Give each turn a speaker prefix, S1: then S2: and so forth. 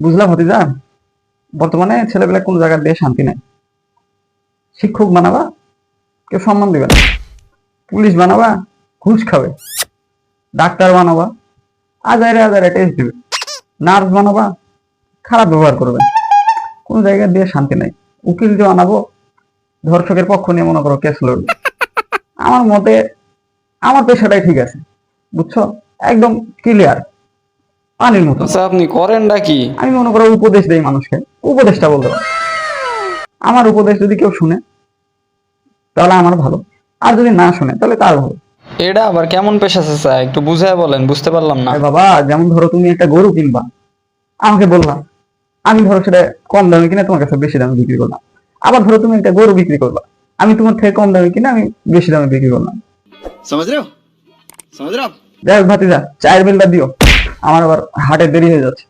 S1: বুঝলা হতে ভতিজা বর্তমানে ছেলেবেলা কোন জায়গার দিয়ে শান্তি নাই। শিক্ষক বানাবা, কেউ সম্মান দিবে না। পুলিশ বানাবা, ঘুষ খাবে। ডাক্তার বানাবা আজারে আজারে টেস্ট দিবে। নার্স বানাবা, খারাপ ব্যবহার করবে। কোন জায়গা দিয়ে শান্তি নাই। উকিল যে আনাবো ধর্ষকের পক্ষ নিয়ে মনে করো কেস লড়বে। আমার মতে, আমার পেশাটাই ঠিক আছে, বুঝছ? একদম ক্লিয়ার পানির মতো।
S2: আচ্ছা, আপনি করেন নাকি
S1: আমি মনে করো উপদেশ দেই মানুষকে। উপদেশটা বলতে পারি। আমার উপদেশ যদি কেউ শুনে তাহলে আমার ভালো। আর যদি না শুনে তাহলে তার ভালো।
S2: এটা আবার কেমন পেশা চাচা? একটু বুঝায় বলেন বুঝতে পারলাম না।
S1: বাবা যেমন ধরো তুমি একটা গরু কিনবা। আমাকে বললাম আমি ধরো সেটা কম দামে কিনে তোমার কাছে বেশি দামে বিক্রি করলাম। আবার ধরো তুমি একটা গরু বিক্রি করবা। আমি তোমার থেকে কম দামে কিনে আমি বেশি দামে বিক্রি করলাম।
S3: সমুদ্র সমুদ্র
S1: যাই ভাতিজা চায়ের বিলটা দিও। আমার আবার হাটে দেরি হয়ে যাচ্ছে।